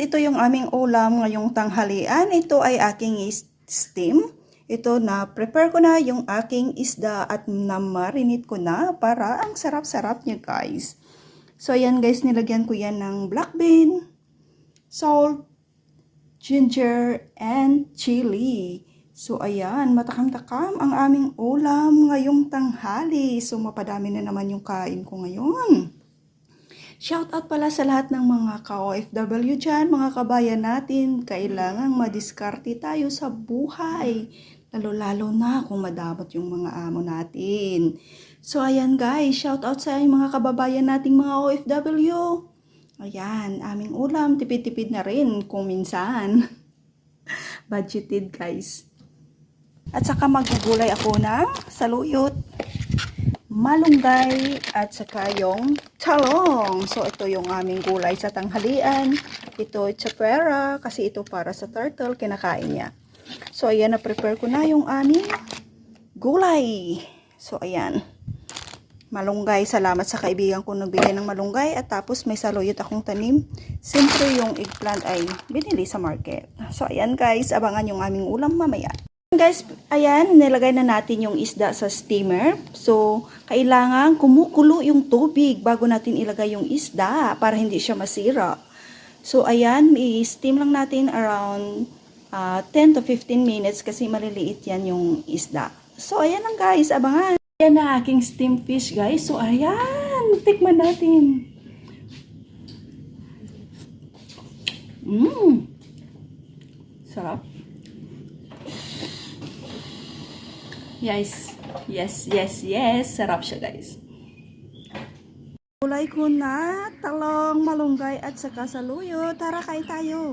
Ito yung aming ulam ngayong tanghalian. Ito ay aking steam. Ito na prepare ko na yung aking isda at na-marinate ko na para ang sarap-sarap niya guys. So ayan guys, nilagyan ko yan ng black bean, salt, ginger, and chili. So ayan, matakam-takam ang aming ulam ngayong tanghali. So mapadami na naman yung kain ko ngayon. Shout out pala sa lahat ng mga ka-OFW dyan, mga kabayan natin. Kailangang madiskarte tayo sa buhay. Lalo-lalo na kung madamot yung mga amo natin. So ayan guys, shout out sa mga kababayan nating mga OFW. Ayan, aming ulam, tipid-tipid na rin kung minsan. Budgeted guys. At saka magugulay ako ng saluyot malunggay at saka yung talong. So, ito yung aming gulay sa tanghalian. Ito, chapera, kasi ito para sa turtle, kinakain niya. So, ayan, na-prepare ko na yung aming gulay. So, ayan. Malunggay, salamat sa kaibigan ko nagbigay ng malunggay at tapos may saluyot akong tanim. Siyempre, yung eggplant ay binili sa market. So, ayan guys, abangan yung aming ulam mamaya. Guys, ayan, nilagay na natin yung isda sa steamer. So, kailangan kumukulo yung tubig bago natin ilagay yung isda para hindi siya masira. So, ayan, i-steam lang natin around ah, 10 to 15 minutes kasi maliliit yan yung isda. So, ayan lang guys, abangan. Ayan na aking steam fish guys. So, ayan, tikman natin. Mmm, sarap. Yes. Yes, yes, yes. Sarap siya, guys. Kulay ko na talong, malunggay at saka saluyo. Tara, kain tayo.